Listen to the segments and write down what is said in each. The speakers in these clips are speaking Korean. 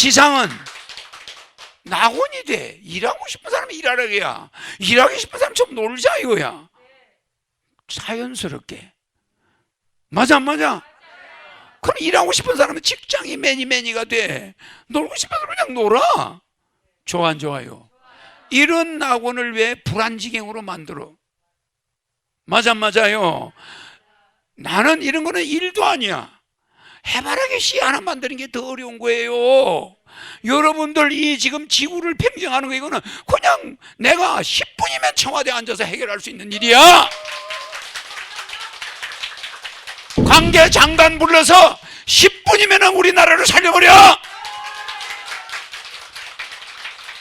지상은 낙원이 돼. 일하고 싶은 사람이 일하라게야. 일하기 싶은 사람 좀 놀자 이거야. 자연스럽게. 맞아 안 맞아? 그럼 일하고 싶은 사람은 직장이 매니 매니가 돼. 놀고 싶은 사람 그냥 놀아. 좋아 안 좋아요? 이런 낙원을 왜 불안지경으로 만들어? 맞아 안 맞아요? 나는 이런 거는 일도 아니야. 해바라기 씨 하나 만드는 게 더 어려운 거예요. 여러분들 이 지금 지구를 평정하는 거 이거는 그냥 내가 10분이면 청와대 앉아서 해결할 수 있는 일이야. 관계 장관 불러서 10분이면 우리나라를 살려버려.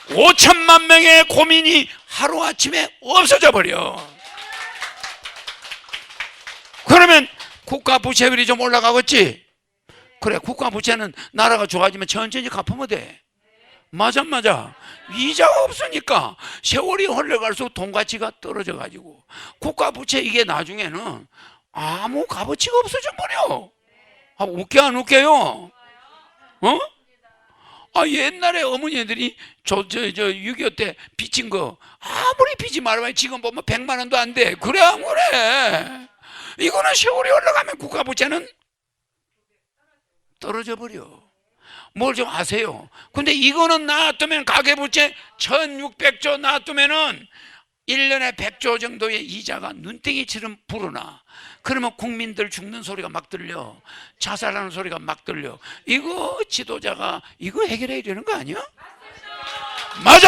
5천만 명의 고민이 하루아침에 없어져 버려. 그러면 국가 부채율이 좀 올라가겠지? 그래, 국가 부채는 나라가 좋아지면 천천히 갚으면 돼. 맞아, 맞아. 이자가 없으니까 세월이 흘러갈수록 돈 가치가 떨어져 가지고 국가 부채 이게 나중에는 아무 값어치가 없어져 버려. 아, 웃겨 안 웃겨요? 어? 아, 옛날에 어머니들이 저, 저, 저, 6.25 때 빚진 거 아무리 빚지 말아봐. 지금 보면 100만 원도 안 돼. 그래, 안 그래? 이거는 세월이 올라가면 국가 부채는 떨어져 버려. 뭘 좀 아세요? 근데 이거는 놔두면 가계부채 1600조 놔두면은 1년에 100조 정도의 이자가 눈땡이처럼 불어나. 그러면 국민들 죽는 소리가 막 들려. 자살하는 소리가 막 들려. 이거 지도자가 이거 해결해야 되는 거 아니야? 맞아